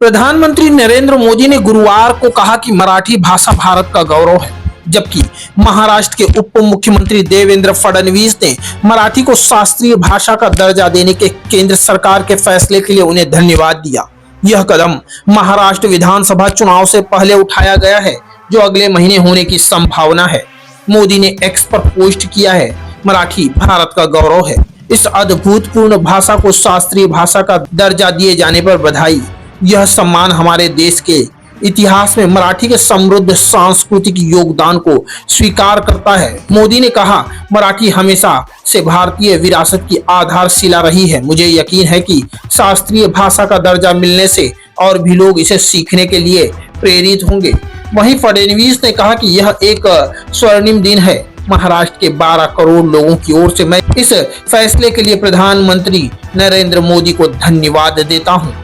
प्रधानमंत्री नरेंद्र मोदी ने गुरुवार को कहा कि मराठी भाषा भारत का गौरव है, जबकि महाराष्ट्र के उप मुख्यमंत्री देवेंद्र फडणवीस ने मराठी को शास्त्रीय भाषा का दर्जा देने के केंद्र सरकार के फैसले के लिए उन्हें धन्यवाद दिया। यह कदम महाराष्ट्र विधानसभा चुनाव से पहले उठाया गया है, जो अगले महीने होने की संभावना है। मोदी ने एक्स पर पोस्ट किया है, मराठी भारत का गौरव है। इस अद्भुतपूर्ण भाषा को शास्त्रीय भाषा का दर्जा दिए जाने पर बधाई। यह सम्मान हमारे देश के इतिहास में मराठी के समृद्ध सांस्कृतिक योगदान को स्वीकार करता है। मोदी ने कहा, मराठी हमेशा से भारतीय विरासत की आधारशिला रही है। मुझे यकीन है कि शास्त्रीय भाषा का दर्जा मिलने से और भी लोग इसे सीखने के लिए प्रेरित होंगे। वहीं फडणवीस ने कहा कि यह एक स्वर्णिम दिन है। महाराष्ट्र के 12 करोड़ लोगों की ओर से मैं इस फैसले के लिए प्रधानमंत्री नरेंद्र मोदी को धन्यवाद देता हूँ।